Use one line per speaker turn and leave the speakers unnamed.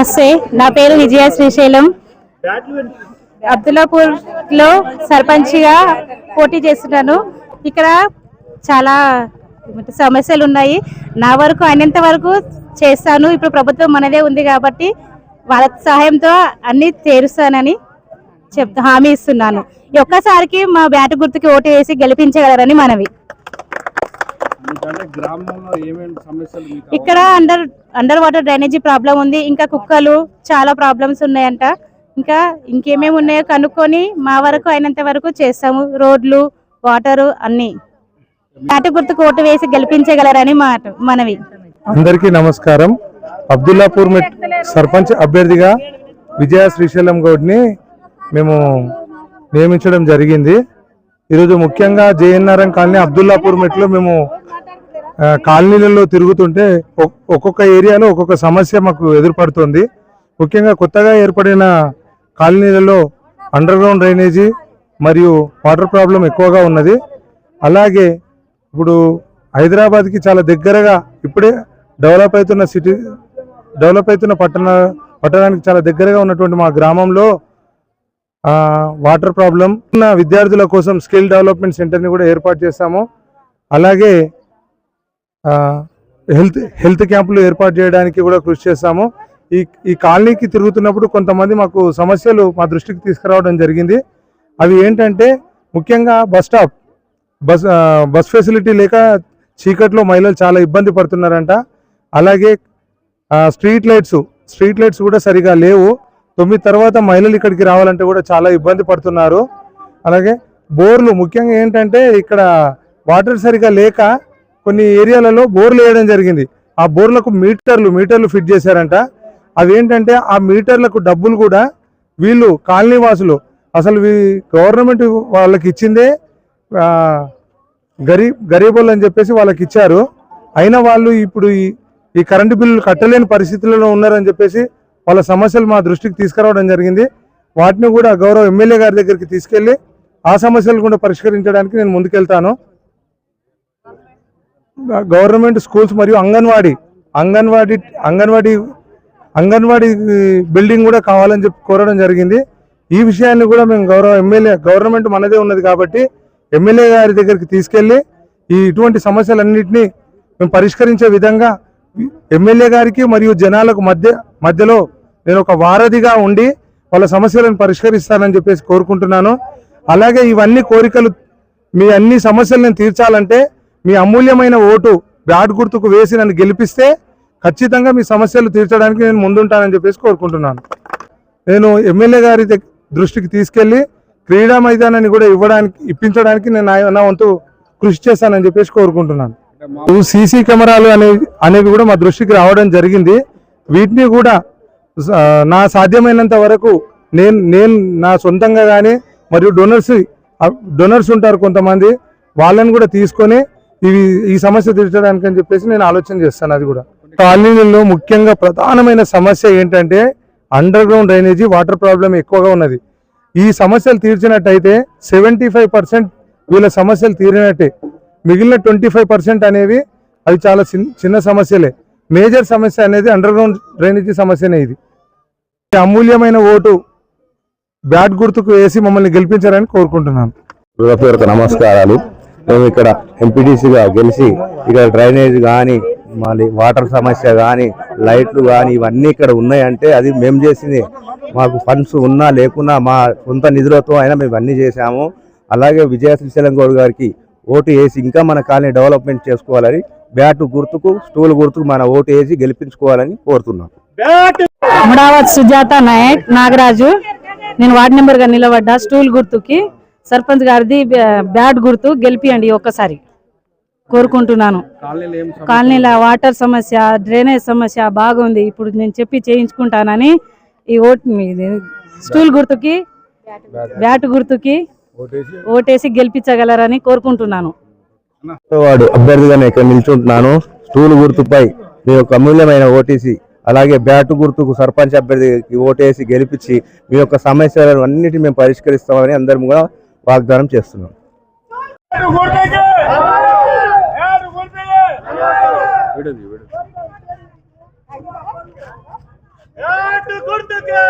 నమస్తే. నా పేరు విజయ శ్రీశైలం. అబ్దుల్లాపూర్లో సర్పంచ్గా పోటీ చేస్తున్నాను. ఇక్కడ చాలా సమస్యలు ఉన్నాయి. నా వరకు అయినంత వరకు చేస్తాను. ఇప్పుడు ప్రభుత్వం మనదే ఉంది కాబట్టి వాళ్ళ సహాయంతో అన్ని తీరుస్తానని చెప్తా హామీ ఇస్తున్నాను. ఒక్కసారికి మా బ్యాట్ గుర్తుకి ఓటు వేసి గెలిపించగలరని మనవి
మీకంటే గ్రామంలో ఏమేమి సమస్యలు మీకు
ఇక్కడ under under water drainage problem ఉంది ఇంకా కుక్కలు చాలా ప్రాబ్లమ్స్ ఉన్నాయంట. ఇంకా ఇంకేమేమి ఉన్నాయో కనుక్కొని మా వరకు అయినంత వరకు చేస్తాము. రోడ్లు వాటరు అన్ని. నాటు గుర్తుకు ఓటు వేసి గెలిపించగలరని మాట మనవి.
అందరికీ నమస్కారం. అబ్దుల్లాపూర్ మెట్ సర్పంచ్ అభ్యర్థిగా విజయ శ్రీశైలం గౌడ్ని మేము నియమించడం జరిగింది. ఈరోజు ముఖ్యంగా జేఎన్ఆర్ఎం కాలనీ అబ్దుల్లాపూర్ మెట్లో మేము కాలనీలలో తిరుగుతుంటే ఒక్కొక్క ఏరియాలో ఒక్కొక్క సమస్య మాకు ఎదురుపడుతుంది. ముఖ్యంగా కొత్తగా ఏర్పడిన కాలనీలలో అండర్ గ్రౌండ్ డ్రైనేజీ మరియు వాటర్ ప్రాబ్లం ఎక్కువగా ఉన్నది. అలాగే ఇప్పుడు హైదరాబాద్కి చాలా దగ్గరగా ఇప్పుడే డెవలప్ అవుతున్న సిటీ డెవలప్ అవుతున్న పట్టణ పట్టణానికి చాలా దగ్గరగా ఉన్నటువంటి మా గ్రామంలో వాటర్ ప్రాబ్లం. ఉన్న విద్యార్థుల కోసం స్కిల్ డెవలప్మెంట్ సెంటర్ని కూడా ఏర్పాటు చేస్తాము. అలాగే హెల్త్ హెల్త్ క్యాంపులు ఏర్పాటు చేయడానికి కూడా కృషి చేస్తాము ఈ ఈ కాలనీకి తిరుగుతున్నప్పుడు కొంతమంది మాకు సమస్యలు మా దృష్టికి తీసుకురావడం జరిగింది. అవి ఏంటంటే ముఖ్యంగా bus stop bus bus facility లేక చీకట్లో మహిళలు చాలా ఇబ్బంది పడుతున్నారంట. అలాగే స్ట్రీట్ లైట్స్ స్ట్రీట్ లైట్స్ కూడా సరిగా లేవు. తొమ్మిది తర్వాత మహిళలు ఇక్కడికి రావాలంటే కూడా చాలా ఇబ్బంది పడుతున్నారు. అలాగే బోర్లు ముఖ్యంగా ఏంటంటే ఇక్కడ వాటర్ సరిగా లేక కొన్ని ఏరియాలలో బోర్లు వేయడం జరిగింది. ఆ బోర్లకు మీటర్లు మీటర్లు ఫిట్ చేశారంట. అవేంటంటే ఆ మీటర్లకు డబ్బులు కూడా వీళ్ళు కాలనీ వాసులు అసలు గవర్నమెంట్ వాళ్ళకి ఇచ్చిందే గరీ గరీబ్ గరీబులు అని చెప్పేసి వాళ్ళకి ఇచ్చారు. అయినా వాళ్ళు ఇప్పుడు ఈ ఈ కరెంటు బిల్లులు కట్టలేని పరిస్థితులలో ఉన్నారని చెప్పేసి వాళ్ళ సమస్యలు మా దృష్టికి తీసుకురావడం జరిగింది. వాటిని కూడా గౌరవ ఎమ్మెల్యే గారి దగ్గరికి తీసుకెళ్ళి ఆ సమస్యలు కూడా పరిష్కరించడానికి నేను ముందుకెళ్తాను. గవర్నమెంట్ స్కూల్స్ మరియు అంగన్వాడీ అంగన్వాడీ అంగన్వాడీ అంగన్వాడీ బిల్డింగ్ కూడా కావాలని చెప్పి కోరడం జరిగింది. ఈ విషయాన్ని కూడా మేము గౌరవ ఎమ్మెల్యే గవర్నమెంట్ మనదే ఉన్నది కాబట్టి ఎమ్మెల్యే గారి దగ్గరికి తీసుకెళ్ళి ఈ ఇటువంటి సమస్యలన్నింటినీ మేము పరిష్కరించే విధంగా ఎమ్మెల్యే గారికి మరియు జనాలకు మధ్య మధ్యలో నేను ఒక వారధిగా ఉండి వాళ్ళ సమస్యలను పరిష్కరిస్తానని చెప్పేసి కోరుకుంటున్నాను. అలాగే ఇవన్నీ కోరికలు మీ అన్ని సమస్యలను తీర్చాలంటే మీ అమూల్యమైన ఓటు బ్యాట్ గుర్తుకు వేసి నన్ను గెలిపిస్తే ఖచ్చితంగా మీ సమస్యలు తీర్చడానికి నేను ముందుంటానని చెప్పేసి కోరుకుంటున్నాను. నేను ఎమ్మెల్యే గారి దృష్టికి తీసుకెళ్ళి క్రీడా మైదానాన్ని కూడా ఇవ్వడానికి ఇప్పించడానికి నేను నా- వంతు కృషి చేస్తానని చెప్పేసి కోరుకుంటున్నాను. సీసీ కెమెరాలు అనేవి అనేవి కూడా మా దృష్టికి రావడం జరిగింది. వీటిని కూడా నా సాధ్యమైనంత వరకు నేను నేను నా సొంతంగా కానీ మరియు డొనర్స్ డొనర్స్ ఉంటారు కొంతమంది వాళ్ళని కూడా తీసుకొని ఇవి ఈ సమస్య తీర్చడానికి అని చెప్పేసి నేను ఆలోచన చేస్తాను అది కూడా. కాలనీలలో ముఖ్యంగా ప్రధానమైన సమస్య ఏంటంటే under ground drainage water problem ఎక్కువగా ఉన్నది. ఈ సమస్యలు తీర్చినట్టయితే సెవెంటీ ఫైవ్ పర్సెంట్ వీళ్ళ సమస్యలు తీరినట్టే. మిగిలిన ట్వంటీ ఫైవ్ పర్సెంట్ అనేవి అవి చాలా చిన్న చిన్న సమస్యలే. మేజర్ సమస్య అనేది అండర్ గ్రౌండ్ డ్రైనేజీ సమస్యనే ఇది. అమూల్యమైన ఓటు బ్యాట్ గుర్తుకు వేసి మమ్మల్ని గెలిపించారని కోరుకుంటున్నాను.
నమస్కారాలు. మేము ఇక్కడ ఎంపీటీసీగా గెలిచి ఇక్కడ డ్రైనేజ్ కానీ మళ్ళీ వాటర్ సమస్య కానీ లైట్లు కానీ ఇవన్నీ ఇక్కడ ఉన్నాయంటే అది మేము చేసింది. మాకు ఫండ్స్ ఉన్నా లేకున్నా మా సొంత నిధులతో అయినా మేము ఇవన్నీ చేశాము. అలాగే విజయ శ్రీశైలం గౌడ్ గారికి ఓటు వేసి ఇంకా మన కాలనీ డెవలప్మెంట్ చేసుకోవాలని బ్యాట్ గుర్తుకు స్టూల్ గుర్తుకు మన ఓటు వేసి గెలిపించుకోవాలని కోరుతున్నాం.
అమరావతి సుజాత నాయక్ నాగరాజు నేను వార్డు నెంబర్గా నిలబడ్డా స్టూల్ గుర్తుకి. సర్పంచ్ గారిది బ్యా- బ్యాట్ గుర్తు గెలిపియండి ఒక్కసారి. కోరుకుంటున్నాను.
కాలనీలో
వాటర్ సమస్య డ్రైనేజ్ సమస్య బాగుంది. ఇప్పుడు నేను చెప్పి చేయించుకుంటానని ఈ ఓట్ స్టూల్ గుర్తుకి బ్యాట్ గుర్తుకి ఓటేసి? గెలిపించగలరని కోరుకుంటున్నాను.
వాడు అభ్యర్థిగా ఇక్కడ నిల్చుంటున్నాను. స్టూల్ గుర్తుపై మీ యొక్క అమూల్యమైన ఓటీసీ అలాగే బ్యాటు గుర్తుకు సర్పంచ్ అభ్యర్థికి ఓటేసి గెలిపించి మీ యొక్క సమస్యలను అన్నిటి మేము పరిష్కరిస్తామని అందరం కూడా వాగ్దానం చేస్తున్నాం.
వీడది వీడది గుర్తుకే!